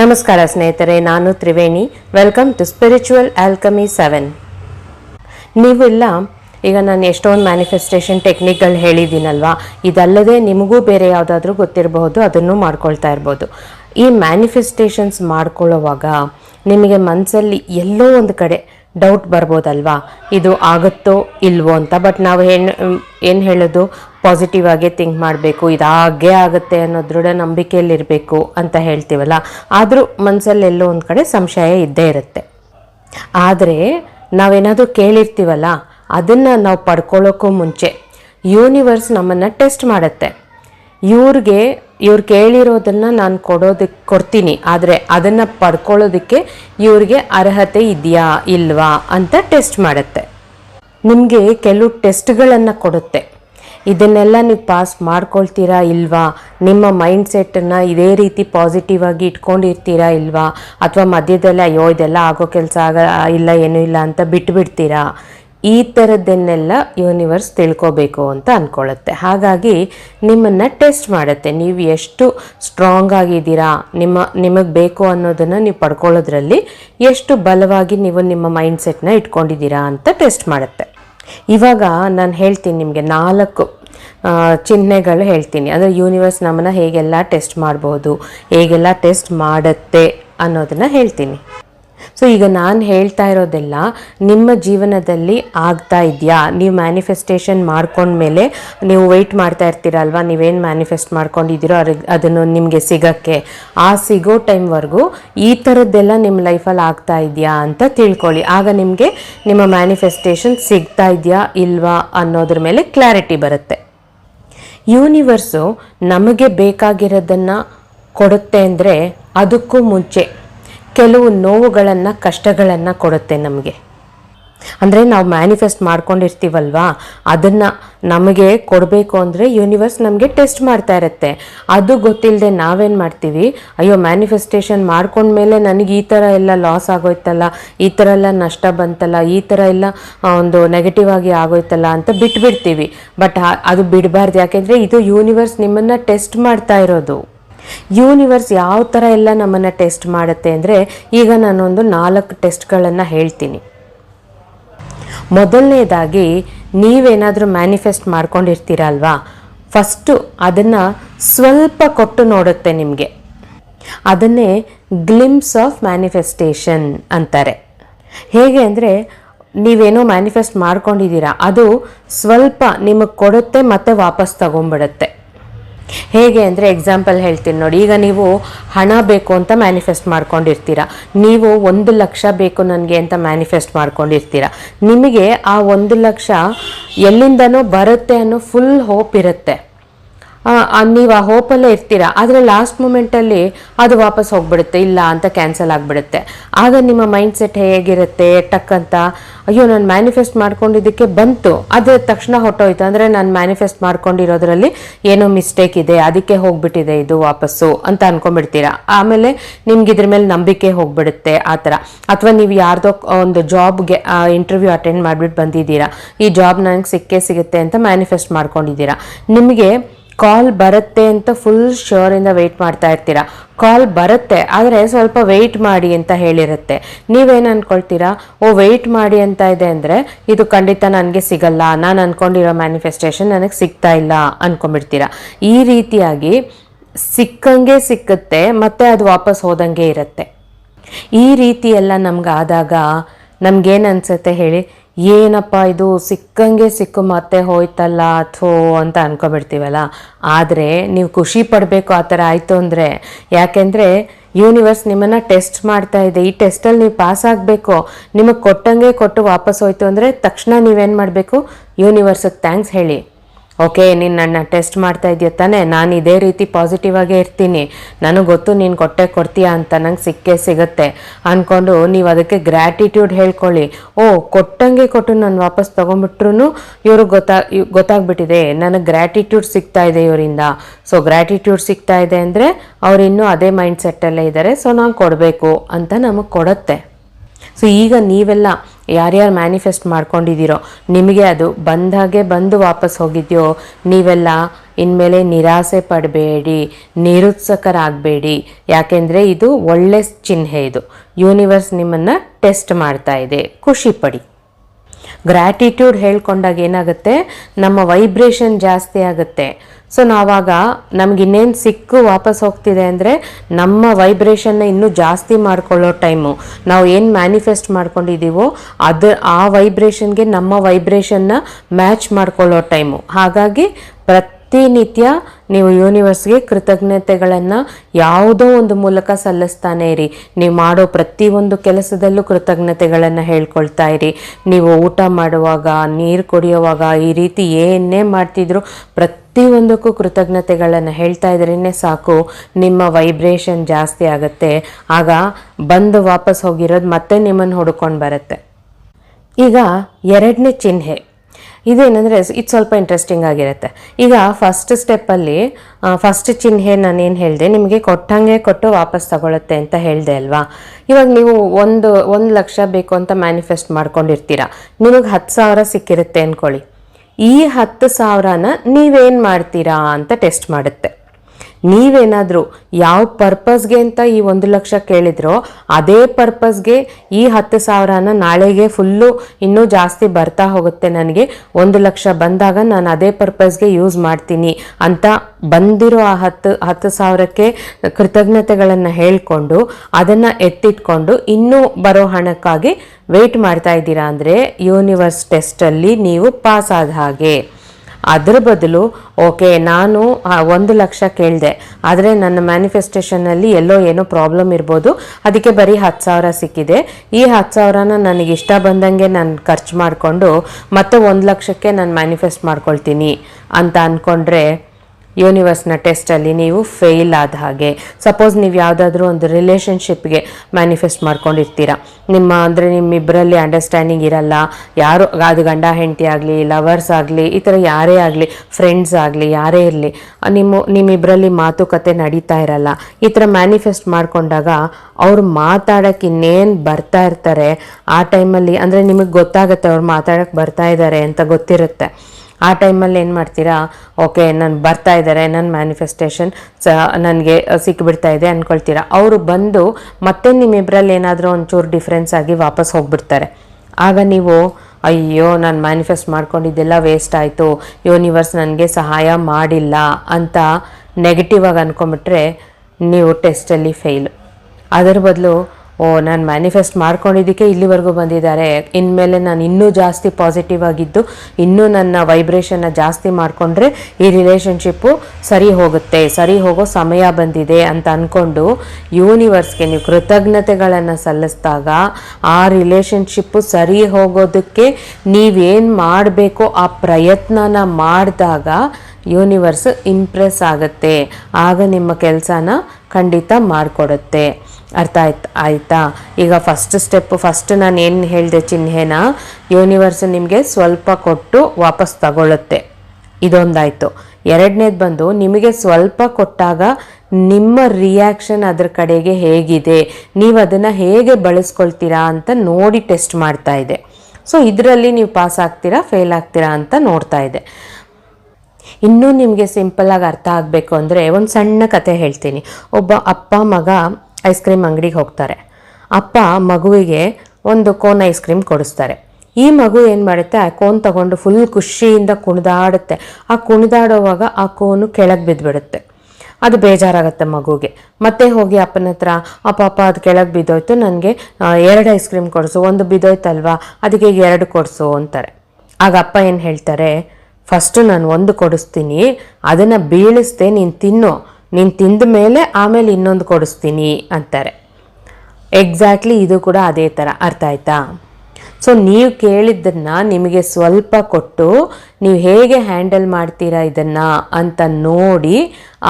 ನಮಸ್ಕಾರ ಸ್ನೇಹಿತರೆ, ನಾನು Triveni. Welcome to spiritual alchemy seven ನೀವೆಲ್ಲ, ಈಗ ನಾನು ಎಷ್ಟೊಂದು ಮ್ಯಾನಿಫೆಸ್ಟೇಷನ್ ಟೆಕ್ನಿಕ್ಗಳು ಹೇಳಿದ್ದೀನಲ್ವಾ? ಇದಲ್ಲದೆ ನಿಮಗೂ ಬೇರೆ ಯಾವುದಾದ್ರೂ ಗೊತ್ತಿರಬಹುದು, ಅದನ್ನು ಮಾಡ್ಕೊಳ್ತಾ ಇರ್ಬೋದು. ಈ ಮ್ಯಾನಿಫೆಸ್ಟೇಷನ್ಸ್ ಮಾಡ್ಕೊಳ್ಳೋವಾಗ ನಿಮಗೆ ಮನಸ್ಸಲ್ಲಿ ಎಲ್ಲೋ ಒಂದು ಕಡೆ ಡೌಟ್ ಬರ್ಬೋದಲ್ವಾ? ಇದು ಆಗುತ್ತೋ, ಇಲ್ವೋ ಅಂತ. ಬಟ್ ನಾವು ಏನು ಏನು ಹೇಳೋದು? ಪಾಸಿಟಿವ್ ಆಗೇ ಥಿಂಕ್ ಮಾಡಬೇಕು ಇದಾಗೇ ಆಗುತ್ತೆ ಅನ್ನೋ ದೃಢ ನಂಬಿಕೆಯಲ್ಲಿರಬೇಕು ಅಂತ ಹೇಳ್ತೀವಲ್ಲ, ಆದರೂ ಮನಸ್ಸಲ್ಲಿ ಎಲ್ಲೋ ಒಂದು ಕಡೆ ಸಂಶಯ ಇದ್ದೇ ಇರುತ್ತೆ. ಆದರೆ ನಾವೇನಾದರೂ ಕೇಳಿರ್ತೀವಲ್ಲ, ಅದನ್ನು ನಾವು ಪಡ್ಕೊಳ್ಳೋಕ್ಕೂ ಮುಂಚೆ ಯೂನಿವರ್ಸ್ ನಮ್ಮನ್ನು ಟೆಸ್ಟ್ ಮಾಡುತ್ತೆ. ಇವ್ರಿಗೆ, ಇವ್ರು ಕೇಳಿರೋದನ್ನು ನಾನು ಕೊಡೋದಕ್ಕೆ ಕೊಡ್ತೀನಿ, ಆದರೆ ಅದನ್ನು ಪಡ್ಕೊಳ್ಳೋದಕ್ಕೆ ಇವ್ರಿಗೆ ಅರ್ಹತೆ ಇದೆಯಾ, ಇಲ್ವಾ ಅಂತ ಟೆಸ್ಟ್ ಮಾಡುತ್ತೆ. ನಿಮಗೆ ಕೆಲವು ಟೆಸ್ಟ್ಗಳನ್ನು ಕೊಡುತ್ತೆ. ಇದನ್ನೆಲ್ಲ ನೀವು ಪಾಸ್ ಮಾಡ್ಕೊಳ್ತೀರಾ ಇಲ್ವಾ? ನಿಮ್ಮ ಮೈಂಡ್ ಸೆಟ್ಟನ್ನು ಇದೇ ರೀತಿ ಪಾಸಿಟಿವ್ ಆಗಿ ಇಟ್ಕೊಂಡಿರ್ತೀರಾ ಇಲ್ವಾ? ಅಥವಾ ಮಧ್ಯದಲ್ಲಿ ಅಯ್ಯೋ, ಇದೆಲ್ಲ ಆಗೋ ಕೆಲಸ ಆಗ ಇಲ್ಲ, ಏನೂ ಇಲ್ಲ ಅಂತ ಬಿಟ್ಬಿಡ್ತೀರಾ? ಈ ಥರದ್ದನ್ನೆಲ್ಲ ಯೂನಿವರ್ಸ್ ತಿಳ್ಕೊಬೇಕು ಅಂತ ಅಂದ್ಕೊಳ್ಳುತ್ತೆ ಹಾಗಾಗಿ ನಿಮ್ಮನ್ನು ಟೆಸ್ಟ್ ಮಾಡುತ್ತೆ. ನೀವು ಎಷ್ಟು ಸ್ಟ್ರಾಂಗ್ ಆಗಿದ್ದೀರಾ, ನಿಮ್ಮ, ನಿಮಗೆ ಬೇಕು ಅನ್ನೋದನ್ನು ನೀವು ಪಡ್ಕೊಳ್ಳೋದ್ರಲ್ಲಿ ಎಷ್ಟು ಬಲವಾಗಿ ನೀವು ನಿಮ್ಮ ಮೈಂಡ್ ಸೆಟ್ನ ಇಟ್ಕೊಂಡಿದ್ದೀರಾ ಅಂತ ಟೆಸ್ಟ್ ಮಾಡುತ್ತೆ. ಇವಾಗ ನಾನು ಹೇಳ್ತೀನಿ ನಿಮಗೆ ನಾಲ್ಕು ಚಿಹ್ನೆಗಳು ಹೇಳ್ತೀನಿ. ಅಂದರೆ ಯೂನಿವರ್ಸ್ ನಮ್ಮನ್ನು ಹೇಗೆಲ್ಲ ಟೆಸ್ಟ್ ಮಾಡ್ಬೋದು, ಹೇಗೆಲ್ಲ ಟೆಸ್ಟ್ ಮಾಡುತ್ತೆ ಅನ್ನೋದನ್ನು ಹೇಳ್ತೀನಿ. ಸೊ ಈಗ ನಾನು ಹೇಳ್ತಾ ಇರೋದೆಲ್ಲ ನಿಮ್ಮ ಜೀವನದಲ್ಲಿ ಆಗ್ತಾ ಇದೆಯಾ? ನೀವು ಮ್ಯಾನಿಫೆಸ್ಟೇಷನ್ ಮಾಡ್ಕೊಂಡ್ಮೇಲೆ ನೀವು ವೆಯ್ಟ್ ಮಾಡ್ತಾ ಇರ್ತೀರಲ್ವಾ? ನೀವೇನು ಮ್ಯಾನಿಫೆಸ್ಟ್ ಮಾಡ್ಕೊಂಡಿದ್ದೀರೋ ಅದನ್ನು ನಿಮಗೆ ಸಿಗೋಕ್ಕೆ. ಆ ಸಿಗೋ ಟೈಮ್ವರೆಗೂ ಈ ಥರದ್ದೆಲ್ಲ ನಿಮ್ಮ ಲೈಫಲ್ಲಿ ಆಗ್ತಾ ಇದೆಯಾ ಅಂತ ತಿಳ್ಕೊಳ್ಳಿ. ಆಗ ನಿಮಗೆ ನಿಮ್ಮ ಮ್ಯಾನಿಫೆಸ್ಟೇಷನ್ ಸಿಗ್ತಾ ಇದೆಯಾ ಇಲ್ವಾ ಅನ್ನೋದ್ರ ಮೇಲೆ ಕ್ಲಾರಿಟಿ ಬರುತ್ತೆ. ಯೂನಿವರ್ಸು ನಮಗೆ ಬೇಕಾಗಿರೋದನ್ನು ಕೊಡುತ್ತೆ ಅಂದರೆ ಅದಕ್ಕೂ ಮುಂಚೆ ಕೆಲವು ನೋವುಗಳನ್ನು, ಕಷ್ಟಗಳನ್ನು ಕೊಡುತ್ತೆ ನಮಗೆ. ಅಂದರೆ ನಾವು ಮ್ಯಾನಿಫೆಸ್ಟ್ ಮಾಡ್ಕೊಂಡಿರ್ತೀವಲ್ವಾ? ಅದನ್ನು ನಮಗೆ ಕೊಡಬೇಕು ಅಂದರೆ ಯೂನಿವರ್ಸ್ ನಮಗೆ ಟೆಸ್ಟ್ ಮಾಡ್ತಾ ಇರುತ್ತೆ. ಅದು ಗೊತ್ತಿಲ್ಲದೆ ನಾವೇನು ಮಾಡ್ತೀವಿ? ಅಯ್ಯೋ ಮ್ಯಾನಿಫೆಸ್ಟೇಷನ್ ಮಾಡ್ಕೊಂಡ್ಮೇಲೆ ನನಗೆ ಈ ಥರ ಎಲ್ಲ ಲಾಸ್ ಆಗೋಯ್ತಲ್ಲ, ಈ ಥರ ಎಲ್ಲ ನಷ್ಟ ಬಂತಲ್ಲ, ಈ ಥರ ಎಲ್ಲ ಒಂದು ನೆಗೆಟಿವ್ ಆಗಿ ಆಗೋಯ್ತಲ್ಲ ಅಂತ ಬಿಟ್ಬಿಡ್ತೀವಿ. ಬಟ್ ಅದು ಬಿಡಬಾರ್ದು. ಯಾಕೆಂದರೆ ಇದು ಯೂನಿವರ್ಸ್ ನಿಮ್ಮನ್ನು ಟೆಸ್ಟ್ ಮಾಡ್ತಾ ಇರೋದು. ಯೂನಿವರ್ಸ್ ಯಾವ ಥರ ಎಲ್ಲ ನಮ್ಮನ್ನು ಟೆಸ್ಟ್ ಮಾಡುತ್ತೆ ಅಂದರೆ ಈಗ ನಾನೊಂದು ನಾಲ್ಕು ಟೆಸ್ಟ್ಗಳನ್ನು ಹೇಳ್ತೀನಿ. ಮೊದಲನೇದಾಗಿ ನೀವೇನಾದರೂ ಮ್ಯಾನಿಫೆಸ್ಟ್ ಮಾಡ್ಕೊಂಡಿರ್ತೀರಲ್ವಾ? ಫಸ್ಟು ಅದನ್ನು ಸ್ವಲ್ಪ ಕೊಟ್ಟು ನೋಡುತ್ತೆ ನಿಮಗೆ. ಅದನ್ನೇ ಗ್ಲಿಮ್ಸ್ ಆಫ್ ಮ್ಯಾನಿಫೆಸ್ಟೇಷನ್ ಅಂತಾರೆ. ಹೇಗೆ ಅಂದರೆ ನೀವೇನೋ ಮ್ಯಾನಿಫೆಸ್ಟ್ ಮಾಡ್ಕೊಂಡಿದ್ದೀರಾ, ಅದು ಸ್ವಲ್ಪ ನಿಮಗೆ ಕೊಡುತ್ತೆ ಮತ್ತೆ ವಾಪಸ್ ತಗೊಂಬಿಡುತ್ತೆ ಹೇಗೆ ಅಂದರೆ ಎಕ್ಸಾಂಪಲ್ ಹೇಳ್ತೀನಿ ನೋಡಿ. ಈಗ ನೀವು ಹಣ ಬೇಕು ಅಂತ ಮ್ಯಾನಿಫೆಸ್ಟ್ ಮಾಡ್ಕೊಂಡಿರ್ತೀರ. ನೀವು ಒಂದು ಲಕ್ಷ ಬೇಕು ನನಗೆ ಅಂತ ಮ್ಯಾನಿಫೆಸ್ಟ್ ಮಾಡ್ಕೊಂಡಿರ್ತೀರ. ನಿಮಗೆ ಆ ಒಂದು ಲಕ್ಷ ಎಲ್ಲಿಂದನೂ ಬರುತ್ತೆ ಅನ್ನೋ ಫುಲ್ ಹೋಪ್ ಇರುತ್ತೆ. ನೀವು ಆ ಹೋಪಲ್ಲೇ ಇರ್ತೀರ. ಆದರೆ ಲಾಸ್ಟ್ ಮೂಮೆಂಟಲ್ಲಿ ಅದು ವಾಪಸ್ ಹೋಗ್ಬಿಡುತ್ತೆ. ಇಲ್ಲ ಅಂತ ಕ್ಯಾನ್ಸಲ್ ಆಗಿಬಿಡುತ್ತೆ. ಆಗ ನಿಮ್ಮ ಮೈಂಡ್ ಸೆಟ್ ಹೇಗಿರುತ್ತೆ? ಟಕ್ ಅಂತ ಅಯ್ಯೋ, ನಾನು ಮ್ಯಾನಿಫೆಸ್ಟ್ ಮಾಡ್ಕೊಂಡಿದ್ದಕ್ಕೆ ಬಂತು. ಅದು ತಕ್ಷಣ ಹೊಟ್ಟೋಯ್ತು ಅಂದರೆ ನಾನು ಮ್ಯಾನಿಫೆಸ್ಟ್ ಮಾಡ್ಕೊಂಡಿರೋದ್ರಲ್ಲಿ ಏನೋ ಮಿಸ್ಟೇಕ್ ಇದೆ. ಅದಕ್ಕೆ ಹೋಗ್ಬಿಟ್ಟಿದೆ ಇದು ವಾಪಸ್ಸು ಅಂತ ಅನ್ಕೊಂಡ್ಬಿಡ್ತೀರಾ. ಆಮೇಲೆ ನಿಮ್ಗೆ ಇದ್ರ ಮೇಲೆ ನಂಬಿಕೆ ಹೋಗ್ಬಿಡುತ್ತೆ ಆ ಥರ. ಅಥವಾ ನೀವು ಯಾರ್ದೋ ಒಂದು ಜಾಬ್ಗೆ ಇಂಟರ್ವ್ಯೂ ಅಟೆಂಡ್ ಮಾಡಿಬಿಟ್ಟು ಬಂದಿದ್ದೀರಾ. ಈ ಜಾಬ್ ನನಗೆ ಸಿಕ್ಕೇ ಸಿಗುತ್ತೆ ಅಂತ ಮ್ಯಾನಿಫೆಸ್ಟ್ ಮಾಡ್ಕೊಂಡಿದ್ದೀರಾ. ನಿಮಗೆ ಕಾಲ್ ಬರುತ್ತೆ ಅಂತ ಫುಲ್ ಶೋರಿಂದ ವೆಯ್ಟ್ ಮಾಡ್ತಾ ಇರ್ತೀರಾ? ಕಾಲ್ ಬರುತ್ತೆ, ಆದರೆ ಸ್ವಲ್ಪ ವೆಯ್ಟ್ ಮಾಡಿ ಅಂತ ಹೇಳಿರುತ್ತೆ. ನೀವೇನು ಅನ್ಕೊಳ್ತೀರಾ? ಓ ವೆಯ್ಟ್ ಮಾಡಿ ಅಂತ ಇದೆ ಅಂದರೆ ಇದು ಖಂಡಿತ ನನಗೆ ಸಿಗಲ್ಲ, ನಾನು ಅಂದ್ಕೊಂಡಿರೋ ಮ್ಯಾನಿಫೆಸ್ಟೇಷನ್ ನನಗೆ ಸಿಗ್ತಾ ಇಲ್ಲ ಅಂದ್ಕೊಂಡ್ಬಿಡ್ತೀರಾ ಈ ರೀತಿಯಾಗಿ ಸಿಕ್ಕಂಗೆ ಸಿಕ್ಕುತ್ತೆ, ಮತ್ತೆ ಅದು ವಾಪಸ್ ಹೋದಂಗೆ ಇರುತ್ತೆ. ಈ ರೀತಿ ಎಲ್ಲ ನಮ್ಗೆ ಆದಾಗ ನಮ್ಗೇನು ಅನ್ಸುತ್ತೆ ಹೇಳಿ? ಏನಪ್ಪ ಇದು? ಸಿಕ್ಕಂಗೆ ಸಿಕ್ಕು, ಮತ್ತೆ ಹೋಯ್ತಲ್ಲ ಅಥೋ ಅಂತ ಅನ್ಕೊಬಿಡ್ತೀವಲ್ಲ ಆದರೆ ನೀವು ಖುಷಿ ಪಡಬೇಕು ಆ ಥರ ಆಯಿತು ಅಂದರೆ, ಯಾಕೆಂದರೆ ಯೂನಿವರ್ಸ್ ನಿಮ್ಮನ್ನು ಟೆಸ್ಟ್ ಮಾಡ್ತಾ ಇದೆ. ಈ ಟೆಸ್ಟಲ್ಲಿ ನೀವು ಪಾಸ್ ಆಗಬೇಕು. ನಿಮಗೆ ಕೊಟ್ಟಂಗೆ ಕೊಟ್ಟು ವಾಪಸ್ ಹೋಯ್ತು ಅಂದರೆ ತಕ್ಷಣ ನೀವೇನು ಮಾಡಬೇಕು? ಯೂನಿವರ್ಸಿಗೆ ಥ್ಯಾಂಕ್ಸ್ ಹೇಳಿ. ಓಕೆ ನೀನು ನನ್ನ ಟೆಸ್ಟ್ ಮಾಡ್ತಾ ಇದೆಯಾ ತಾನೇ? ನಾನು ಇದೇ ರೀತಿ ಪಾಸಿಟಿವ್ ಆಗೇ ಇರ್ತೀನಿ. ನನಗೆ ಗೊತ್ತು ನೀನು ಕೊಟ್ಟೆ ಕೊಡ್ತೀಯಾ ಅಂತ ನಂಗೆ ಸಿಕ್ಕೇ ಸಿಗುತ್ತೆ. ಅಂದ್ಕೊಂಡು ನೀವು ಅದಕ್ಕೆ ಗ್ರ್ಯಾಟಿಟ್ಯೂಡ್ ಹೇಳ್ಕೊಳ್ಳಿ. ಓ, ಕೊಟ್ಟಂಗೆ ಕೊಟ್ಟು ನಾನು ವಾಪಸ್ ತೊಗೊಂಬಿಟ್ರು ಇವ್ರಿಗೆ ಗೊತ್ತಾ ಗೊತ್ತಾಗ್ಬಿಟ್ಟಿದೆ. ನನಗೆ ಗ್ರ್ಯಾಟಿಟ್ಯೂಡ್ ಸಿಗ್ತಾ ಇದೆ ಇವರಿಂದ. ಸೊ ಗ್ರ್ಯಾಟಿಟ್ಯೂಡ್ ಸಿಗ್ತಾ ಇದೆ ಅಂದರೆ ಅವರಿನ್ನೂ ಅದೇ ಮೈಂಡ್ ಸೆಟ್ಟಲ್ಲೇ ಇದ್ದಾರೆ ಸೊ ನಾನು ಕೊಡಬೇಕು ಅಂತ ನಮಗೆ ಕೊಡುತ್ತೆ. ಸೊ ಈಗ ನೀವೆಲ್ಲ ಯಾರ್ಯಾರು ಮ್ಯಾನಿಫೆಸ್ಟ್ ಮಾಡ್ಕೊಂಡಿದ್ದೀರೋ, ನಿಮಗೆ ಅದು ಬಂದಾಗೆ ಬಂದು ವಾಪಸ್ ಹೋಗಿದೆಯೋ, ನೀವೆಲ್ಲ ಇನ್ಮೇಲೆ ನಿರಾಸೆ ಪಡಬೇಡಿ, ನಿರುತ್ಸಕರಾಗಬೇಡಿ. ಯಾಕೆಂದರೆ ಇದು ಒಳ್ಳೆ ಚಿಹ್ನೆ ಇದು. ಯೂನಿವರ್ಸ್ ನಿಮ್ಮನ್ನು ಟೆಸ್ಟ್ ಮಾಡ್ತಾ ಇದೆ. ಖುಷಿ ಪಡಿ. ಗ್ರ್ಯಾಟಿಟ್ಯೂಡ್ ಹೇಳ್ಕೊಂಡಾಗ ಏನಾಗುತ್ತೆ? ನಮ್ಮ ವೈಬ್ರೇಷನ್ ಜಾಸ್ತಿ ಆಗುತ್ತೆ. ಸೊ ನಾವಾಗ ನಮ್ಗೆ ಇನ್ನೇನು ಸಿಕ್ಕು ವಾಪಸ್ ಹೋಗ್ತಿದೆ ಅಂದರೆ ನಮ್ಮ ವೈಬ್ರೇಷನ್ನ ಇನ್ನೂ ಜಾಸ್ತಿ ಮಾಡ್ಕೊಳ್ಳೋ ಟೈಮು ನಾವು ಏನು ಮ್ಯಾನಿಫೆಸ್ಟ್ ಮಾಡ್ಕೊಂಡಿದ್ದೀವೋ ಅದು, ಆ ವೈಬ್ರೇಷನ್ಗೆ ನಮ್ಮ ವೈಬ್ರೇಷನ್ನ ಮ್ಯಾಚ್ ಮಾಡ್ಕೊಳ್ಳೋ ಟೈಮು ಹಾಗಾಗಿ ಪ್ರತಿನಿತ್ಯ ನೀವು ಯೂನಿವರ್ಸ್ಗೆ ಕೃತಜ್ಞತೆಗಳನ್ನು ಯಾವುದೋ ಒಂದು ಮೂಲಕ ಸಲ್ಲಿಸ್ತಾನೆ ಇರಿ. ನೀವು ಮಾಡೋ ಪ್ರತಿಯೊಂದು ಕೆಲಸದಲ್ಲೂ ಕೃತಜ್ಞತೆಗಳನ್ನು ಹೇಳ್ಕೊಳ್ತಾ ಇರಿ. ನೀವು ಊಟ ಮಾಡುವಾಗ, ನೀರು ಕುಡಿಯುವಾಗ ಈ ರೀತಿ ಏನೇ ಮಾಡ್ತಿದ್ರು ಪ್ರತಿಯೊಂದಕ್ಕೂ ಕೃತಜ್ಞತೆಗಳನ್ನು ಹೇಳ್ತಾ ಇದ್ರೇ ಸಾಕು. ನಿಮ್ಮ ವೈಬ್ರೇಷನ್ ಜಾಸ್ತಿ ಆಗುತ್ತೆ. ಆಗ ಬಂದು ವಾಪಸ್ ಹೋಗಿರೋದು ಮತ್ತೆ ನಿಮ್ಮನ್ನು ಹುಡ್ಕೊಂಡು ಬರುತ್ತೆ. ಈಗ ಎರಡನೇ ಚಿಹ್ನೆ. ಇದೇನೆಂದರೆ ಇದು ಸ್ವಲ್ಪ ಇಂಟ್ರೆಸ್ಟಿಂಗ್ ಆಗಿರುತ್ತೆ. ಈಗ ಫಸ್ಟ್ ಸ್ಟೆಪ್ಪಲ್ಲಿ ಫಸ್ಟ್ ಚಿಹ್ನೆ ನಾನೇನು ಹೇಳಿದೆ, ನಿಮಗೆ ಕೊಟ್ಟಂಗೆ ಕೊಟ್ಟು ವಾಪಸ್ ತಗೊಳುತ್ತೆ ಅಂತ ಹೇಳಿದೆ ಅಲ್ವಾ? ಇವಾಗ ನೀವು ಒಂದು ಒಂದು ಲಕ್ಷ ಬೇಕು ಅಂತ ಮ್ಯಾನಿಫೆಸ್ಟ್ ಮಾಡ್ಕೊಂಡಿರ್ತೀರ. ನಿಮಗೆ ಹತ್ತು ಸಾವಿರ ಸಿಕ್ಕಿರುತ್ತೆ ಅಂದ್ಕೊಳ್ಳಿ ಈ ಹತ್ತು ಸಾವಿರನ ನೀವೇನು ಮಾಡ್ತೀರಾ ಅಂತ ಟೆಸ್ಟ್ ಮಾಡುತ್ತೆ. ನೀವೇನಾದರೂ ಯಾವ ಪರ್ಪಸ್ಗೆ ಅಂತ ಈ ಒಂದು ಲಕ್ಷ ಕೇಳಿದ್ರೋ ಅದೇ ಪರ್ಪಸ್ಗೆ ಈ ಹತ್ತು ಸಾವಿರನ ನಾಳೆಗೆ ಫುಲ್ಲು ಇನ್ನೂ ಜಾಸ್ತಿ ಬರ್ತಾ ಹೋಗುತ್ತೆ ನನಗೆ. ಒಂದು ಲಕ್ಷ ಬಂದಾಗ ನಾನು ಅದೇ ಪರ್ಪಸ್ಗೆ ಯೂಸ್ ಮಾಡ್ತೀನಿ ಅಂತ ಬಂದಿರೋ ಆ ಹತ್ತು ಹತ್ತು ಸಾವಿರಕ್ಕೆ ಕೃತಜ್ಞತೆಗಳನ್ನು ಹೇಳಿಕೊಂಡು ಅದನ್ನು ಎತ್ತಿಟ್ಕೊಂಡು ಇನ್ನೂ ಬರೋ ಹಣಕ್ಕಾಗಿ ವೆಯ್ಟ್ ಮಾಡ್ತಾ ಇದ್ದೀರಾ ಅಂದರೆ ಯೂನಿವರ್ಸ್ ಟೆಸ್ಟಲ್ಲಿ ನೀವು ಪಾಸ್ ಆದ ಹಾಗೆ. ಅದ್ರ ಬದಲು, ಓಕೆ, ನಾನು ಒಂದು ಲಕ್ಷ ಕೇಳಿದೆ. ಆದರೆ ನನ್ನ ಮ್ಯಾನಿಫೆಸ್ಟೇಷನಲ್ಲಿ ಎಲ್ಲೋ ಏನೋ ಪ್ರಾಬ್ಲಮ್ ಇರ್ಬೋದು. ಅದಕ್ಕೆ ಬರೀ ಹತ್ತು ಸಾವಿರ ಸಿಕ್ಕಿದೆ. ಈ ಹತ್ತು ಸಾವಿರನ ನನಗೆ ಇಷ್ಟ ಬಂದಂಗೆ ನಾನು ಖರ್ಚು ಮಾಡಿಕೊಂಡು ಮತ್ತೆ ಒಂದು ಲಕ್ಷಕ್ಕೆ ನಾನು ಮ್ಯಾನಿಫೆಸ್ಟ್ ಮಾಡ್ಕೊಳ್ತೀನಿ ಅಂತ ಅಂದ್ಕೊಂಡ್ರೆ ಯೂನಿವರ್ಸ್ನ ಟೆಸ್ಟಲ್ಲಿ ನೀವು ಫೇಲ್ ಆದ ಹಾಗೆ. ಸಪೋಸ್ ನೀವು ಯಾವುದಾದ್ರೂ ಒಂದು ರಿಲೇಷನ್ಶಿಪ್ಗೆ ಮ್ಯಾನಿಫೆಸ್ಟ್ ಮಾಡ್ಕೊಂಡಿರ್ತೀರ. ನಿಮ್ಮ ಅಂದರೆ ನಿಮ್ಮಿಬ್ಬರಲ್ಲಿ ಅಂಡರ್ಸ್ಟ್ಯಾಂಡಿಂಗ್ ಇರಲ್ಲ. ಯಾರು, ಅದು ಗಂಡ, ಹೆಂಡತಿ ಆಗಲಿ ಲವರ್ಸ್ ಆಗಲಿ, ಈ ಥರ ಯಾರೇ ಆಗಲಿ ಫ್ರೆಂಡ್ಸ್ ಆಗಲಿ, ಯಾರೇ ಇರಲಿ, ನಿಮ್ಮ ನಿಮ್ಮಿಬ್ಬರಲ್ಲಿ ಮಾತುಕತೆ ನಡೀತಾ ಇರಲ್ಲ. ಈ ಥರ ಮ್ಯಾನಿಫೆಸ್ಟ್ ಮಾಡಿಕೊಂಡಾಗ ಅವ್ರು ಮಾತಾಡೋಕ್ಕೆ ಇನ್ನೇನು ಬರ್ತಾ ಇರ್ತಾರೆ. ಆ ಟೈಮಲ್ಲಿ ಅಂದರೆ ನಿಮಗೆ ಗೊತ್ತಾಗುತ್ತೆ ಅವ್ರು ಮಾತಾಡೋಕ್ಕೆ ಬರ್ತಾ ಇದ್ದಾರೆ ಅಂತ ಗೊತ್ತಿರುತ್ತೆ. ಆ ಟೈಮಲ್ಲಿ ಏನು ಮಾಡ್ತೀರಾ? ಓಕೆ ನಾನು ಬರ್ತಾ ಇದ್ದಾರೆ ನನ್ನ ಮ್ಯಾನಿಫೆಸ್ಟೇಷನ್ ಸ, ನನಗೆ ಸಿಕ್ಕಿಬಿಡ್ತಾ ಇದೆ ಅಂದ್ಕೊಳ್ತೀರಾ ಅವರು ಬಂದು ಮತ್ತೆ ನಿಮ್ಮಿಬ್ಬರಲ್ಲಿ ಏನಾದರೂ ಒಂಚೂರು ಡಿಫ್ರೆನ್ಸ್ ಆಗಿ ವಾಪಸ್ ಹೋಗ್ಬಿಡ್ತಾರೆ. ಆಗ ನೀವು, ಅಯ್ಯೋ, ನಾನು ಮ್ಯಾನಿಫೆಸ್ಟ್ ಮಾಡ್ಕೊಂಡಿದ್ದೆಲ್ಲ ವೇಸ್ಟ್ ಆಯಿತು ಯೂನಿವರ್ಸ್ ನನಗೆ ಸಹಾಯ ಮಾಡಿಲ್ಲ ಅಂತ ನೆಗೆಟಿವ್ ಆಗಿ ಅಂದ್ಕೊಂಬಿಟ್ರೆ ನೀವು ಟೆಸ್ಟಲ್ಲಿ ಫೇಲ್ ಅದರ ಬದಲು ಓ, ನಾನು ಮ್ಯಾನಿಫೆಸ್ಟ್ ಮಾಡ್ಕೊಂಡಿದ್ದಕ್ಕೆ ಇಲ್ಲಿವರೆಗೂ ಬಂದಿದ್ದಾರೆ. ಇನ್ಮೇಲೆ ನಾನು ಇನ್ನೂ ಜಾಸ್ತಿ ಪಾಸಿಟಿವ್ ಆಗಿದ್ದು, ಇನ್ನೂ ನನ್ನ ವೈಬ್ರೇಷನ್ನ ಜಾಸ್ತಿ ಮಾಡಿಕೊಂಡ್ರೆ ಈ ರಿಲೇಷನ್ಶಿಪ್ಪು ಸರಿ ಹೋಗುತ್ತೆ. ಸರಿ ಹೋಗೋ ಸಮಯ ಬಂದಿದೆ ಅಂತ ಅಂದ್ಕೊಂಡು ಯೂನಿವರ್ಸ್ಗೆ ನೀವು ಕೃತಜ್ಞತೆಗಳನ್ನು ಸಲ್ಲಿಸಿದಾಗ ಆ ರಿಲೇಷನ್ಶಿಪ್ಪು ಸರಿ ಹೋಗೋದಕ್ಕೆ ನೀವೇನು ಮಾಡಬೇಕೋ ಆ ಪ್ರಯತ್ನನ ಮಾಡಿದಾಗ ಯೂನಿವರ್ಸ್ ಇಂಪ್ರೆಸ್ ಆಗುತ್ತೆ. ಆಗ ನಿಮ್ಮ ಕೆಲಸನ ಖಂಡಿತ ಮಾಡಿಕೊಡುತ್ತೆ. ಅರ್ಥ ಆಯ್ತು ಆಯಿತಾ? ಈಗ ಫಸ್ಟ್ ಸ್ಟೆಪ್ ಫಸ್ಟ್ ನಾನು ಏನು ಹೇಳಿದೆ ಚಿಹ್ನೆನ ಯೂನಿವರ್ಸ್ ನಿಮಗೆ ಸ್ವಲ್ಪ ಕೊಟ್ಟು ವಾಪಸ್ ತಗೊಳ್ಳುತ್ತೆ ಇದೊಂದಾಯಿತು. ಎರಡನೇದು ಬಂದು ನಿಮಗೆ ಸ್ವಲ್ಪ ಕೊಟ್ಟಾಗ ನಿಮ್ಮ ರಿಯಾಕ್ಷನ್ ಅದ್ರ ಕಡೆಗೆ ಹೇಗಿದೆ. ನೀವು ಅದನ್ನು ಹೇಗೆ ಬಳಸ್ಕೊಳ್ತೀರಾ ಅಂತ ನೋಡಿ ಟೆಸ್ಟ್ ಮಾಡ್ತಾ ಇದೆ. ಸೊ ಇದರಲ್ಲಿ ನೀವು ಪಾಸ್ ಆಗ್ತೀರಾ ಫೇಲ್ ಆಗ್ತೀರಾ ಅಂತ ನೋಡ್ತಾ ಇದೆ. ಇನ್ನೂ ನಿಮಗೆ ಸಿಂಪಲ್ಲಾಗಿ ಅರ್ಥ ಆಗಬೇಕು ಅಂದರೆ ಒಂದು ಸಣ್ಣ ಕತೆ ಹೇಳ್ತೀನಿ. ಒಬ್ಬ ಅಪ್ಪ ಮಗ ಐಸ್ ಕ್ರೀಮ್ ಅಂಗಡಿಗೆ ಹೋಗ್ತಾರೆ. ಅಪ್ಪ ಮಗುವಿಗೆ ಒಂದು ಕೋನ್ ಐಸ್ ಕ್ರೀಮ್ ಕೊಡಿಸ್ತಾರೆ. ಈ ಮಗು ಏನು ಮಾಡುತ್ತೆ? ಆ ಕೋನ್ ತಗೊಂಡು ಫುಲ್ ಖುಷಿಯಿಂದ ಕುಣಿದಾಡುತ್ತೆ. ಆ ಕುಣಿದಾಡುವಾಗ ಆ ಕೋನು ಕೆಳಗೆ ಬಿದ್ದುಬಿಡುತ್ತೆ. ಅದು ಬೇಜಾರಾಗುತ್ತೆ ಮಗುಗೆ. ಮತ್ತೆ ಹೋಗಿ ಅಪ್ಪನ ಹತ್ರ ಅಪ್ಪ ಅಪ್ಪ ಅದು ಕೆಳಗೆ ಬಿದ್ದೋಯ್ತು, ನನಗೆ ಎರಡು ಐಸ್ ಕ್ರೀಮ್ ಕೊಡಿಸು, ಒಂದು ಬಿದ್ದೋಯ್ತಲ್ವಾ ಅದಕ್ಕೆ ಎರಡು ಕೊಡಿಸು, ಅಂತಾರೆ. ಆಗ ಅಪ್ಪ ಏನು ಹೇಳ್ತಾರೆ? ಫಸ್ಟು ನಾನು ಒಂದು ಕೊಡಿಸ್ತೀನಿ, ಅದನ್ನು ಬೀಳಿಸ್ದೆ ನೀನು ತಿನ್ನು ನೀನು ತಿಂದ ಮೇಲೆ ಆಮೇಲೆ ಇನ್ನೊಂದು ಕೊಡಿಸ್ತೀನಿ ಅಂತಾರೆ. ಎಕ್ಸಾಕ್ಟ್ಲಿ ಇದು ಕೂಡ ಅದೇ ಥರ ಅರ್ಥ ಆಯ್ತಾ? ಸೊ ನೀವು ಕೇಳಿದ್ದನ್ನು ನಿಮಗೆ ಸ್ವಲ್ಪ ಕೊಟ್ಟು ನೀವು ಹೇಗೆ ಹ್ಯಾಂಡಲ್ ಮಾಡ್ತೀರಾ ಇದನ್ನು ಅಂತ ನೋಡಿ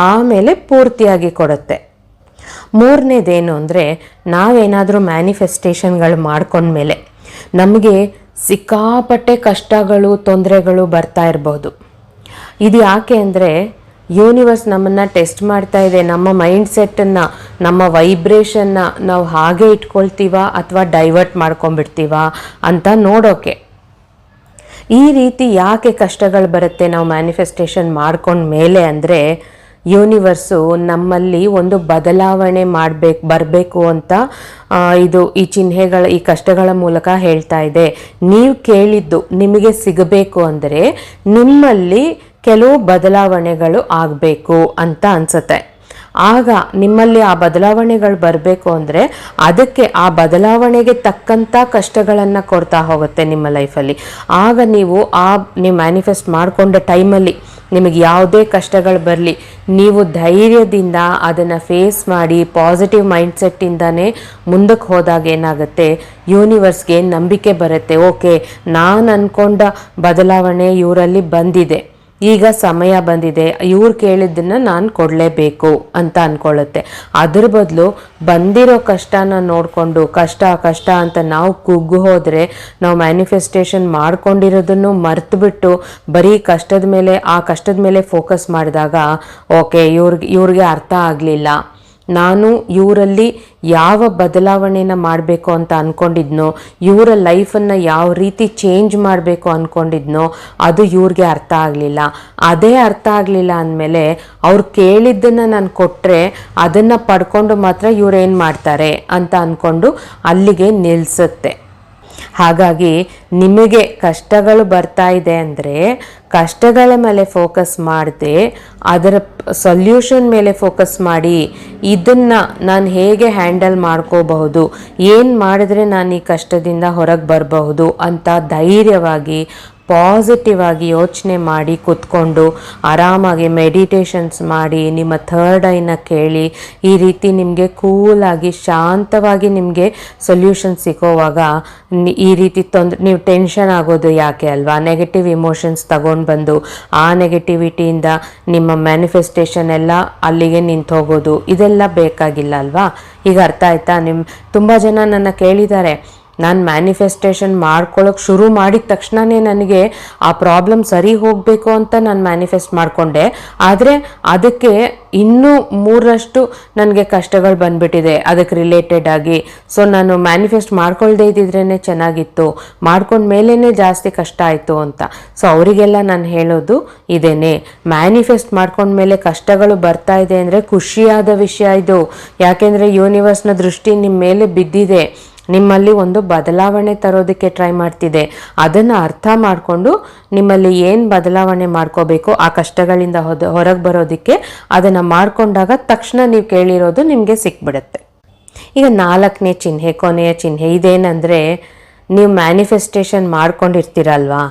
ಆಮೇಲೆ ಪೂರ್ತಿಯಾಗಿ ಕೊಡುತ್ತೆ. ಮೂರನೇದೇನು ಅಂದರೆ ನಾವೇನಾದರೂ ಮ್ಯಾನಿಫೆಸ್ಟೇಷನ್ಗಳು ಮಾಡ್ಕೊಂಡ್ಮೇಲೆ ನಮಗೆ ಸಿಕ್ಕಾಪಟ್ಟೆ ಕಷ್ಟಗಳು, ತೊಂದರೆಗಳು ಬರ್ತಾ ಇರ್ಬೋದು. ಇದು ಯಾಕೆ ಅಂದರೆ ಯೂನಿವರ್ಸ್ ನಮ್ಮನ್ನು ಟೆಸ್ಟ್ ಮಾಡ್ತಾ ಇದೆ. ನಮ್ಮ ಮೈಂಡ್ ಸೆಟ್ಟನ್ನು ನಮ್ಮ ವೈಬ್ರೇಷನ್ನ ನಾವು ಹಾಗೆ ಇಟ್ಕೊಳ್ತೀವ ಅಥವಾ ಡೈವರ್ಟ್ ಮಾಡ್ಕೊಂಡ್ಬಿಡ್ತೀವ ಅಂತ ನೋಡೋಕೆ. ಈ ರೀತಿ ಯಾಕೆ ಕಷ್ಟಗಳು ಬರುತ್ತೆ ನಾವು ಮ್ಯಾನಿಫೆಸ್ಟೇಷನ್ ಮಾಡ್ಕೊಂಡ ಮೇಲೆ ಅಂದರೆ ಯೂನಿವರ್ಸು ನಮ್ಮಲ್ಲಿ ಒಂದು ಬದಲಾವಣೆ ಮಾಡಬೇಕು, ಬರಬೇಕು ಅಂತ ಇದು ಈ ಚಿಹ್ನೆಗಳ, ಈ ಕಷ್ಟಗಳ ಮೂಲಕ ಹೇಳ್ತಾ ಇದೆ. ನೀವು ಕೇಳಿದ್ದು ನಿಮಗೆ ಸಿಗಬೇಕು ಅಂದರೆ ನಿಮ್ಮಲ್ಲಿ ಕೆಲವು ಬದಲಾವಣೆಗಳು ಆಗಬೇಕು ಅಂತ ಅನ್ಸುತ್ತೆ. ಆಗ ನಿಮ್ಮಲ್ಲಿ ಆ ಬದಲಾವಣೆಗಳು ಬರಬೇಕು ಅಂದರೆ ಅದಕ್ಕೆ ಆ ಬದಲಾವಣೆಗೆ ತಕ್ಕಂಥ ಕಷ್ಟಗಳನ್ನು ಕೊಡ್ತಾ ಹೋಗುತ್ತೆ ನಿಮ್ಮ ಲೈಫಲ್ಲಿ ಆಗ ನೀವು ಆ, ನೀವು ಮ್ಯಾನಿಫೆಸ್ಟ್ ಮಾಡಿಕೊಂಡ ಟೈಮಲ್ಲಿ ನಿಮಗೆ ಯಾವುದೇ ಕಷ್ಟಗಳು ಬರಲಿ, ನೀವು ಧೈರ್ಯದಿಂದ ಅದನ್ನು ಫೇಸ್ ಮಾಡಿ ಪಾಸಿಟಿವ್ ಮೈಂಡ್ಸೆಟ್ಟಿಂದನೇ ಮುಂದಕ್ಕೆ ಹೋದಾಗ ಏನಾಗುತ್ತೆ? ಯೂನಿವರ್ಸ್ಗೆ ನಂಬಿಕೆ ಬರುತ್ತೆ. ಓಕೆ ನಾನು ಅಂದ್ಕೊಂಡ ಬದಲಾವಣೆ ಇವರಲ್ಲಿ ಬಂದಿದೆ. ಈಗ ಸಮಯ ಬಂದಿದೆ. ಇವ್ರು ಕೇಳಿದ್ದನ್ನ ನಾನು ಕೊಡಲೇಬೇಕು ಅಂತ ಅನ್ಕೊಳ್ಳುತ್ತೆ ಅದ್ರ ಬದಲು ಬಂದಿರೋ ಕಷ್ಟನ ನೋಡಿಕೊಂಡು ಕಷ್ಟ ಕಷ್ಟ ಅಂತ ನಾವು ಕುಗ್ಗು ಹೋದರೆ ನಾವು ಮ್ಯಾನಿಫೆಸ್ಟೇಷನ್ ಮಾಡ್ಕೊಂಡಿರೋದನ್ನು ಮರ್ತುಬಿಟ್ಟು ಬರೀ ಕಷ್ಟದ ಮೇಲೆ, ಆ ಕಷ್ಟದ ಮೇಲೆ ಫೋಕಸ್ ಮಾಡಿದಾಗ ಓಕೆ ಇವ್ರಿಗೆ ಇವ್ರಿಗೆ ಅರ್ಥ ಆಗಲಿಲ್ಲ. ನಾನು ಇವರಲ್ಲಿ ಯಾವ ಬದಲಾವಣೆನ ಮಾಡಬೇಕು ಅಂತ ಅಂದ್ಕೊಂಡಿದ್ನೋ ಇವರ ಲೈಫನ್ನು ಯಾವ ರೀತಿ ಚೇಂಜ್ ಮಾಡಬೇಕು ಅಂದ್ಕೊಂಡಿದ್ನೋ ಅದು ಇವ್ರಿಗೆ ಅರ್ಥ ಆಗಲಿಲ್ಲ. ಅದೇ ಅರ್ಥ ಆಗಲಿಲ್ಲ ಅಂದಮೇಲೆ ಅವ್ರು ಕೇಳಿದ್ದನ್ನು ನಾನು ಕೊಟ್ಟರೆ ಅದನ್ನು ಪಡ್ಕೊಂಡು ಮಾತ್ರ ಇವ್ರು ಏನು ಮಾಡ್ತಾರೆ ಅಂತ ಅಂದ್ಕೊಂಡು ಅಲ್ಲಿಗೆ ನಿಲ್ಲಿಸುತ್ತೆ ಹಾಗಾಗಿ ನಿಮಗೆ ಕಷ್ಟಗಳು ಬರ್ತಾ ಇದೆ ಅಂದರೆ ಕಷ್ಟಗಳ ಮೇಲೆ ಫೋಕಸ್ ಮಾಡದೆ, ಅದರ ಸೊಲ್ಯೂಷನ್ ಮೇಲೆ ಫೋಕಸ್ ಮಾಡಿ, ಇದನ್ನು ನಾನು ಹೇಗೆ ಹ್ಯಾಂಡಲ್ ಮಾಡ್ಕೋಬಹುದು, ಏನು ಮಾಡಿದ್ರೆ ನಾನು ಈ ಕಷ್ಟದಿಂದ ಹೊರಗೆ ಬರಬಹುದು ಅಂತ ಧೈರ್ಯವಾಗಿ ಪಾಸಿಟಿವ್ ಆಗಿ ಯೋಚನೆ ಮಾಡಿ ಕೂತ್ಕೊಂಡು ಆರಾಮಾಗಿ ಮೆಡಿಟೇಷನ್ಸ್ ಮಾಡಿ, ನಿಮ್ಮ ಥರ್ಡ್ ಐನ ಕೇಳಿ, ಈ ರೀತಿ ನಿಮಗೆ ಕೂಲಾಗಿ ಶಾಂತವಾಗಿ ನಿಮಗೆ ಸೊಲ್ಯೂಷನ್ ಸಿಕ್ಕೋವಾಗ ಈ ರೀತಿ ತೊಂದರೆ ನೀವು ಟೆನ್ಷನ್ ಆಗೋದು ಯಾಕೆ ಅಲ್ವಾ? ನೆಗೆಟಿವ್ ಇಮೋಷನ್ಸ್ ತಗೊಂಡು ಬಂದು, ಆ ನೆಗೆಟಿವಿಟಿಯಿಂದ ನಿಮ್ಮ ಮ್ಯಾನಿಫೆಸ್ಟೇಷನ್ ಎಲ್ಲ ಅಲ್ಲಿಗೆ ನಿಂತು ಹೋಗೋದು ಇದೆಲ್ಲ ಬೇಕಾಗಿಲ್ಲ ಅಲ್ವಾ? ಈಗ ಅರ್ಥ ಆಯ್ತಾ? ನಿಮ್ಮ ತುಂಬ ಜನ ನನ್ನ ಕೇಳಿದ್ದಾರೆ ನಾನು ಮ್ಯಾನಿಫೆಸ್ಟೇಷನ್ ಮಾಡ್ಕೊಳ್ಳೋಕೆ ಶುರು ಮಾಡಿದ ತಕ್ಷಣವೇ ನನಗೆ ಆ ಪ್ರಾಬ್ಲಮ್ ಸರಿ ಹೋಗಬೇಕು ಅಂತ ನಾನು ಮ್ಯಾನಿಫೆಸ್ಟ್ ಮಾಡಿಕೊಂಡೆ. ಆದರೆ ಅದಕ್ಕೆ ಇನ್ನೂ ಮೂರಷ್ಟು ನನಗೆ ಕಷ್ಟಗಳು ಬಂದ್ಬಿಟ್ಟಿದೆ. ಅದಕ್ಕೆ ರಿಲೇಟೆಡ್ ಆಗಿ. ಸೊ ನಾನು ಮ್ಯಾನಿಫೆಸ್ಟ್ ಮಾಡ್ಕೊಳ್ದೇ ಇದ್ದಿದ್ರೇ ಚೆನ್ನಾಗಿತ್ತು. ಮಾಡ್ಕೊಂಡ ಮೇಲೇ ಜಾಸ್ತಿ ಕಷ್ಟ ಆಯಿತು ಅಂತ. ಸೊ ಅವರಿಗೆಲ್ಲ ನಾನು ಹೇಳೋದು ಇದೇನೆ. ಮ್ಯಾನಿಫೆಸ್ಟ್ ಮಾಡ್ಕೊಂಡ ಮೇಲೆ ಕಷ್ಟಗಳು ಬರ್ತಾ ಇದೆ ಅಂದರೆ ಖುಷಿಯಾದ ವಿಷಯ ಇದು. ಯಾಕೆಂದರೆ ಯೂನಿವರ್ಸ್ನ ದೃಷ್ಟಿ ನಿಮ್ಮ ಮೇಲೆ ಬಿದ್ದಿದೆ. ನಿಮ್ಮಲ್ಲಿ ಒಂದು ಬದಲಾವಣೆ ತರೋದಕ್ಕೆ ಟ್ರೈ ಮಾಡ್ತಿದೆ. ಅದನ್ನು ಅರ್ಥ ಮಾಡಿಕೊಂಡು ನಿಮ್ಮಲ್ಲಿ ಏನು ಬದಲಾವಣೆ ಮಾಡ್ಕೋಬೇಕು, ಆ ಕಷ್ಟಗಳಿಂದ ಹೊದ, ಹೊರಗೆ ಬರೋದಕ್ಕೆ ಅದನ್ನು ಮಾಡಿಕೊಂಡಾಗ ತಕ್ಷಣ ನೀವು ಕೇಳಿರೋದು ನಿಮಗೆ ಸಿಕ್ಬಿಡುತ್ತೆ. ಈಗ ನಾಲ್ಕನೇ ಚಿಹ್ನೆ, ಕೊನೆಯ ಚಿಹ್ನೆ, ಇದೇನಂದರೆ ನೀವು ಮ್ಯಾನಿಫೆಸ್ಟೇಷನ್ ಮಾಡ್ಕೊಂಡಿರ್ತೀರಲ್ವಾ?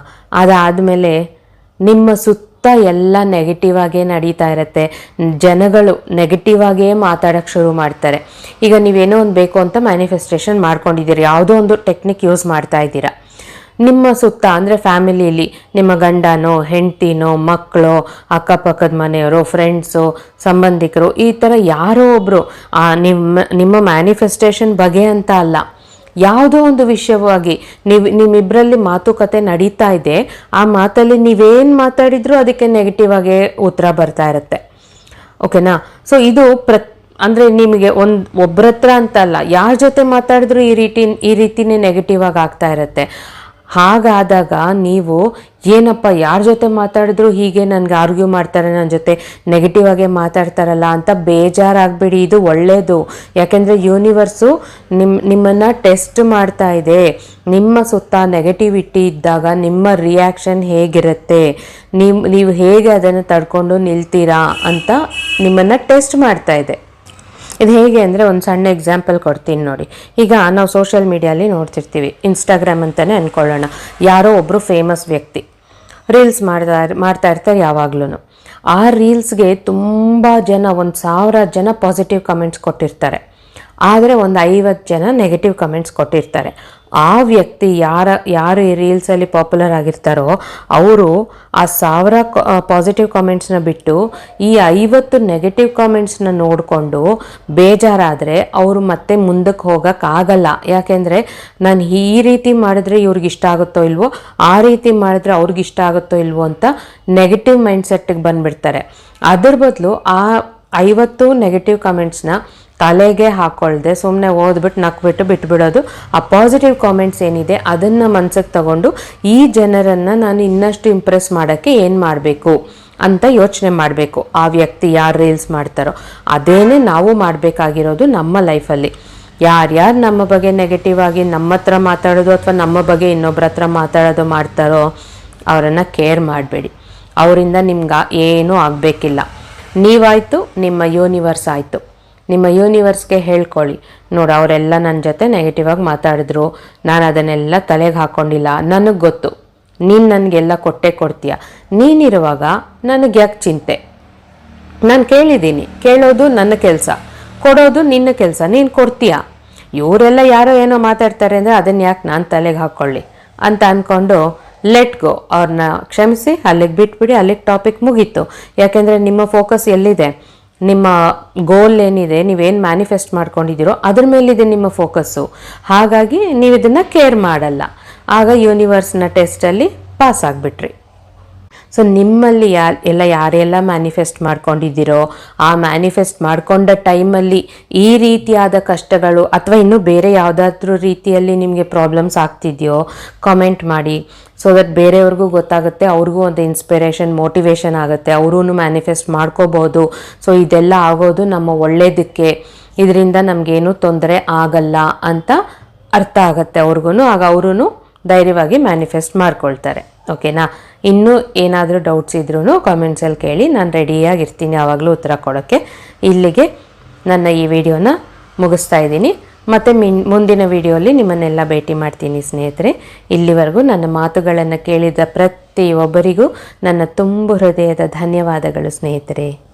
ಅದಾದಮೇಲೆ ನಿಮ್ಮ ಸುತ್ತ ಎಲ್ಲ ನೆಗೆಟಿವ್ ಆಗೇ ನಡೀತಾ ಇರುತ್ತೆ. ಜನಗಳು ನೆಗೆಟಿವ್ ಆಗೇ ಮಾತಾಡೋಕ್ಕೆ ಶುರು ಮಾಡ್ತಾರೆ. ಈಗ ನೀವೇನೋ ಒಂದು ಬೇಕು ಅಂತ ಮ್ಯಾನಿಫೆಸ್ಟೇಷನ್ ಮಾಡ್ಕೊಂಡಿದ್ದೀರಿ. ಯಾವುದೋ ಒಂದು ಟೆಕ್ನಿಕ್ ಯೂಸ್ ಮಾಡ್ತಾ ಇದ್ದೀರಾ. ನಿಮ್ಮ ಸುತ್ತ ಅಂದರೆ ಫ್ಯಾಮಿಲಿಯಲ್ಲಿ ನಿಮ್ಮ ಗಂಡನೋ, ಹೆಂಡ್ತಿನೋ, ಮಕ್ಕಳು, ಅಕ್ಕಪಕ್ಕದ ಮನೆಯವರು ಫ್ರೆಂಡ್ಸು ಸಂಬಂಧಿಕರು ಈ ಥರ ಯಾರೋ ಒಬ್ಬರು ನಿಮ್ಮ ನಿಮ್ಮ ಮ್ಯಾನಿಫೆಸ್ಟೇಷನ್ ಬಗೆ ಅಂತ ಅಲ್ಲ. ಯಾವುದೋ ಒಂದು ವಿಷಯವಾಗಿ ನೀವು ನಿಮ್ಮಿಬ್ಬರಲ್ಲಿ ಮಾತುಕತೆ ನಡೀತಾ ಇದೆ, ಆ ಮಾತಲ್ಲಿ ನೀವೇನು ಮಾತಾಡಿದ್ರು ಅದಕ್ಕೆ ನೆಗೆಟಿವ್ ಆಗಿ ಉತ್ತರ ಬರ್ತಾ ಇರುತ್ತೆ. ಓಕೆನಾ ಸೊ ಇದು ಪ್ರ ಅಂದರೆ ನಿಮಗೆ ಒಂದು ಒಬ್ಬರತ್ರ ಅಂತ ಅಲ್ಲ ಯಾರ ಜೊತೆ ಮಾತಾಡಿದ್ರು ಈ ರೀತಿ, ಈ ರೀತಿನೇ ನೆಗೆಟಿವ್ ಆಗಿ ಆಗ್ತಾ ಇರುತ್ತೆ. ಹಾಗಾದಾಗ ನೀವು, ಏನಪ್ಪ, ಯಾರ ಜೊತೆ ಮಾತಾಡಿದ್ರು ಹೀಗೆ ನನಗೆ ಆರ್ಗ್ಯೂ ಮಾಡ್ತಾರೆ ನನ್ನ ಜೊತೆ ನೆಗೆಟಿವ್ ಆಗೇ ಮಾತಾಡ್ತಾರಲ್ಲ ಅಂತ ಬೇಜಾರಾಗಬೇಡಿ, ಇದು ಒಳ್ಳೆಯದು ಯಾಕೆಂದರೆ ಯೂನಿವರ್ಸು ನಿಮ್ಮ ನಿಮ್ಮನ್ನು ಟೆಸ್ಟ್ ಮಾಡ್ತಾ ಇದೆ. ನಿಮ್ಮ ಸುತ್ತ ನೆಗೆಟಿವಿಟಿ ಇದ್ದಾಗ ನಿಮ್ಮ ರಿಯಾಕ್ಷನ್ ಹೇಗಿರುತ್ತೆ? ನೀವು ನೀವು ಹೇಗೆ ಅದನ್ನು ತಡ್ಕೊಂಡು ನಿಲ್ತೀರಾ ಅಂತ ನಿಮ್ಮನ್ನು ಟೆಸ್ಟ್ ಮಾಡ್ತಾ ಇದೆ. ಇದು ಹೇಗೆ ಅಂದರೆ ಒಂದು ಸಣ್ಣ ಎಕ್ಸಾಂಪಲ್ ಕೊಡ್ತೀನಿ ನೋಡಿ. ಈಗ ನಾವು ಸೋಷಿಯಲ್ ಮೀಡಿಯಲ್ಲಿ ನೋಡ್ತಿರ್ತೀವಿ. ಇನ್ಸ್ಟಾಗ್ರಾಮ್ ಅಂತಲೇ ಅಂದ್ಕೊಳ್ಳೋಣ ಯಾರೋ ಒಬ್ಬರು ಫೇಮಸ್ ವ್ಯಕ್ತಿ. ರೀಲ್ಸ್ ಮಾಡ್ತಾ ಮಾಡ್ತಾ ಇರ್ತಾರೆ ಯಾವಾಗ್ಲೂ ಆ ರೀಲ್ಸ್ಗೆ ತುಂಬ ಜನ, ಒಂದು ಸಾವಿರ ಜನ ಪಾಸಿಟಿವ್ ಕಮೆಂಟ್ಸ್ ಕೊಟ್ಟಿರ್ತಾರೆ. ಆದರೆ ಒಂದು ಐವತ್ತು ಜನ ನೆಗೆಟಿವ್ ಕಮೆಂಟ್ಸ್ ಕೊಟ್ಟಿರ್ತಾರೆ. ಆ ವ್ಯಕ್ತಿ ಯಾರ, ಯಾರು ಈ ರೀಲ್ಸಲ್ಲಿ ಪಾಪ್ಯುಲರ್ ಆಗಿರ್ತಾರೋ ಅವರು ಆ ಸಾವಿರ ಪಾಸಿಟಿವ್ ಕಾಮೆಂಟ್ಸ್ನ ಬಿಟ್ಟು ಈ ಐವತ್ತು ನೆಗೆಟಿವ್ ಕಾಮೆಂಟ್ಸ್ನ ನೋಡಿಕೊಂಡು ಬೇಜಾರಾದರೆ ಅವರು ಮತ್ತೆ ಮುಂದಕ್ಕೆ ಹೋಗೋಕ್ಕಾಗಲ್ಲ ಯಾಕೆಂದರೆ ನಾನು ಈ ರೀತಿ ಮಾಡಿದ್ರೆ ಇವ್ರಿಗೆ ಇಷ್ಟ ಆಗುತ್ತೋ ಇಲ್ವೋ, ಆ ರೀತಿ ಮಾಡಿದ್ರೆ ಅವ್ರಿಗೆ ಇಷ್ಟ ಆಗುತ್ತೋ ಇಲ್ವೋ ಅಂತ ನೆಗೆಟಿವ್ ಮೈಂಡ್ಸೆಟ್ಟಿಗೆ ಬಂದುಬಿಡ್ತಾರೆ. ಅದ್ರ ಬದಲು ಆ ಐವತ್ತು ನೆಗೆಟಿವ್ ಕಮೆಂಟ್ಸ್ನ ತಲೆಗೆ ಹಾಕೊಳ್ದೆ ಸುಮ್ಮನೆ ಓದ್ಬಿಟ್ಟು ನಕ್ಬಿಟ್ಟು ಬಿಟ್ಬಿಡೋದು. ಆ ಪಾಸಿಟಿವ್ ಕಾಮೆಂಟ್ಸ್ ಏನಿದೆ ಅದನ್ನು ಮನ್ಸಿಗೆ ತಗೊಂಡು ಈ ಜನರನ್ನು ನಾನು ಇನ್ನಷ್ಟು ಇಂಪ್ರೆಸ್ ಮಾಡೋಕ್ಕೆ ಏನು ಮಾಡಬೇಕು ಅಂತ ಯೋಚನೆ ಮಾಡಬೇಕು. ಆ ವ್ಯಕ್ತಿ ಯಾರು ರೀಲ್ಸ್ ಮಾಡ್ತಾರೋ ಅದೇನೇ ನಾವು ಮಾಡಬೇಕಾಗಿರೋದು ನಮ್ಮ ಲೈಫಲ್ಲಿ ಯಾರ್ಯಾರು ನಮ್ಮ ಬಗ್ಗೆ ನೆಗೆಟಿವ್ ಆಗಿ ನಮ್ಮ ಹತ್ರ ಮಾತಾಡೋದು ಅಥವಾ ನಮ್ಮ ಬಗ್ಗೆ ಇನ್ನೊಬ್ರ ಹತ್ರ ಮಾತಾಡೋದು ಮಾಡ್ತಾರೋ ಅವರನ್ನು ಕೇರ್ ಮಾಡಬೇಡಿ. ಅವರಿಂದ ನಿಮ್ಗೆ ಏನೂ ಆಗಬೇಕಿಲ್ಲ. ನೀವಾಯಿತು, ನಿಮ್ಮ ಯೂನಿವರ್ಸ್ ಆಯಿತು. ನಿಮ್ಮ ಯೂನಿವರ್ಸ್ಗೆ ಹೇಳ್ಕೊಳ್ಳಿ. ನೋಡು, ಅವರೆಲ್ಲ ನನ್ನ ಜೊತೆ ನೆಗೆಟಿವ್ ಆಗಿ ಮಾತಾಡಿದ್ರು. ನಾನು ಅದನ್ನೆಲ್ಲ ತಲೆಗೆ ಹಾಕ್ಕೊಂಡಿಲ್ಲ ನನಗೆ ಗೊತ್ತು. ನೀನು ನನಗೆಲ್ಲ ಕೊಟ್ಟೆ ಕೊಡ್ತೀಯ? ನೀನಿರುವಾಗ ನನಗೆ ಯಾಕೆ ಚಿಂತೆ? ನಾನು ಕೇಳಿದ್ದೀನಿ ಕೇಳೋದು ನನ್ನ ಕೆಲಸ. ಕೊಡೋದು ನಿನ್ನ ಕೆಲಸ. ನೀನು ಕೊಡ್ತೀಯ? ಇವರೆಲ್ಲ ಯಾರೋ ಏನೋ ಮಾತಾಡ್ತಾರೆ ಅಂದರೆ ಅದನ್ನು ಯಾಕೆ ನಾನು ತಲೆಗೆ ಹಾಕ್ಕೊಳ್ಳಿ ಅಂತ ಅಂದ್ಕೊಂಡು ಲೆಟ್ ಗೋ ಅವ್ರನ್ನ ಕ್ಷಮಿಸಿ, ಅಲ್ಲಿಗೆ ಬಿಟ್ಬಿಡಿ, ಅಲ್ಲಿಗೆ ಟಾಪಿಕ್ ಮುಗೀತು. ಯಾಕೆಂದರೆ ನಿಮ್ಮ ಫೋಕಸ್ ಎಲ್ಲಿದೆ? ನಿಮ್ಮ ಗೋಲ್ ಏನಿದೆ, ನೀವೇನು ಮ್ಯಾನಿಫೆಸ್ಟ್ ಮಾಡ್ಕೊಂಡಿದ್ದೀರೋ ಅದ್ರ ಮೇಲಿದೆ ನಿಮ್ಮ ಫೋಕಸ್ಸು ಹಾಗಾಗಿ ನೀವು ಇದನ್ನು ಕೇರ್ ಮಾಡಲ್ಲ. ಆಗ ಯೂನಿವರ್ಸ್ನ ಟೆಸ್ಟಲ್ಲಿ ಪಾಸ್ ಆಗಿಬಿಟ್ರಿ. ಸೊ ನಿಮ್ಮಲ್ಲಿ ಯಾ ಎಲ್ಲ ಯಾರೆಲ್ಲ ಮ್ಯಾನಿಫೆಸ್ಟ್ ಮಾಡ್ಕೊಂಡಿದ್ದೀರೋ, ಆ ಮ್ಯಾನಿಫೆಸ್ಟ್ ಮಾಡ್ಕೊಂಡ ಟೈಮಲ್ಲಿ ಈ ರೀತಿಯಾದ ಕಷ್ಟಗಳು ಅಥವಾ ಇನ್ನೂ ಬೇರೆ ಯಾವುದಾದ್ರೂ ರೀತಿಯಲ್ಲಿ ನಿಮಗೆ ಪ್ರಾಬ್ಲಮ್ಸ್ ಆಗ್ತಿದೆಯೋ ಕಾಮೆಂಟ್ ಮಾಡಿ. ಸೊ ದಟ್ ಬೇರೆಯವ್ರಿಗೂ ಗೊತ್ತಾಗುತ್ತೆ, ಅವ್ರಿಗೂ ಒಂದು ಇನ್ಸ್ಪಿರೇಷನ್ ಮೋಟಿವೇಶನ್ ಆಗುತ್ತೆ ಅವರೂ ಮ್ಯಾನಿಫೆಸ್ಟ್ ಮಾಡ್ಕೋಬೋದು. ಸೊ ಇದೆಲ್ಲ ಆಗೋದು ನಮ್ಮ ಒಳ್ಳೇದಕ್ಕೆ. ಇದರಿಂದ ನಮಗೇನು ತೊಂದರೆ ಆಗಲ್ಲ ಅಂತ ಅರ್ಥ ಆಗುತ್ತೆ ಅವ್ರಿಗೂ ಆಗ ಅವರೂ ಧೈರ್ಯವಾಗಿ ಮ್ಯಾನಿಫೆಸ್ಟ್ ಮಾಡ್ಕೊಳ್ತಾರೆ. ಓಕೆನಾ ಇನ್ನೂ ಏನಾದರೂ ಡೌಟ್ಸ್ ಇದ್ರೂ ಕಾಮೆಂಟ್ಸಲ್ಲಿ ಕೇಳಿ ನಾನು ರೆಡಿಯಾಗಿರ್ತೀನಿ ಯಾವಾಗಲೂ ಉತ್ತರ ಕೊಡೋಕ್ಕೆ ಇಲ್ಲಿಗೆ ನನ್ನ ಈ ವಿಡಿಯೋನ ಮುಗಿಸ್ತಾ ಇದ್ದೀನಿ. ಮತ್ತು ಮಿನ್, ಮುಂದಿನ ವಿಡಿಯೋಲಿ ನಿಮ್ಮನ್ನೆಲ್ಲ ಭೇಟಿ ಮಾಡ್ತೀನಿ ಸ್ನೇಹಿತರೆ. ಇಲ್ಲಿವರೆಗೂ ನನ್ನ ಮಾತುಗಳನ್ನು ಕೇಳಿದ ಪ್ರತಿಯೊಬ್ಬರಿಗೂ ನನ್ನ ತುಂಬು ಹೃದಯದ ಧನ್ಯವಾದಗಳು ಸ್ನೇಹಿತರೆ.